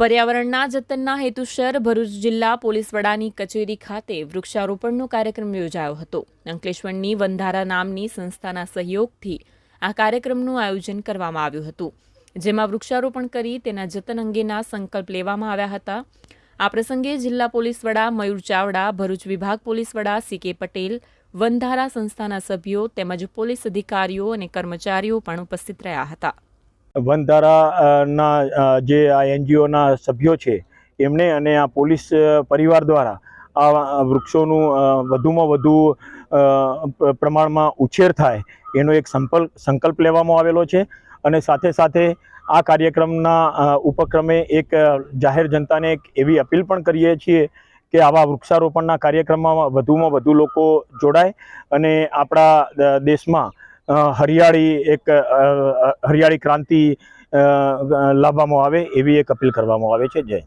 પર્યાવરણના જતનના હેતુસર ભરૂચ જિલ્લા પોલીસ વડાની કચેરી ખાતે વૃક્ષારોપણનો કાર્યક્રમ યોજાયો હતો. અંકલેશ્વરની વંધારા નામની સંસ્થાના સહયોગથી આ કાર્યક્રમનું આયોજન કરવામાં આવ્યું હતું. જેમાં વૃક્ષારોપણ કરી તેના જતન અંગેના સંકલ્પ લેવામાં આવ્યા હતા. આ પ્રસંગે જિલ્લા પોલીસ વડા મયુર ચાવડા, ભરૂચ વિભાગ પોલીસ વડા સી કે પટેલ, વંધારા સંસ્થાના સભ્યો તેમજ પોલીસ અધિકારીઓ અને કર્મચારીઓ પણ ઉપસ્થિત રહ્યા હતા. વનધારા અ, ના અ, જે આ એનજીઓના સભ્યો છે એમણે અને આ પોલીસ પરિવાર દ્વારા આ વૃક્ષોનું વધુમાં વધુ પ્રમાણમાં ઉછેર થાય એનો એક સંકલ્પ સંકલ્પ લેવામાં આવેલો છે. અને સાથે સાથે આ કાર્યક્રમના ઉપક્રમે એક જાહેર જનતાને એક એવી અપીલ પણ કરીએ છીએ કે આવા વૃક્ષારોપણના કાર્યક્રમમાં વધુમાં વધુ લોકો જોડાય અને આપણા દેશમાં હરિયાળી એક હરિયાળી ક્રાંતિ લાવવામાં આવે એવી એક અપીલ કરવામાં આવે છે. જય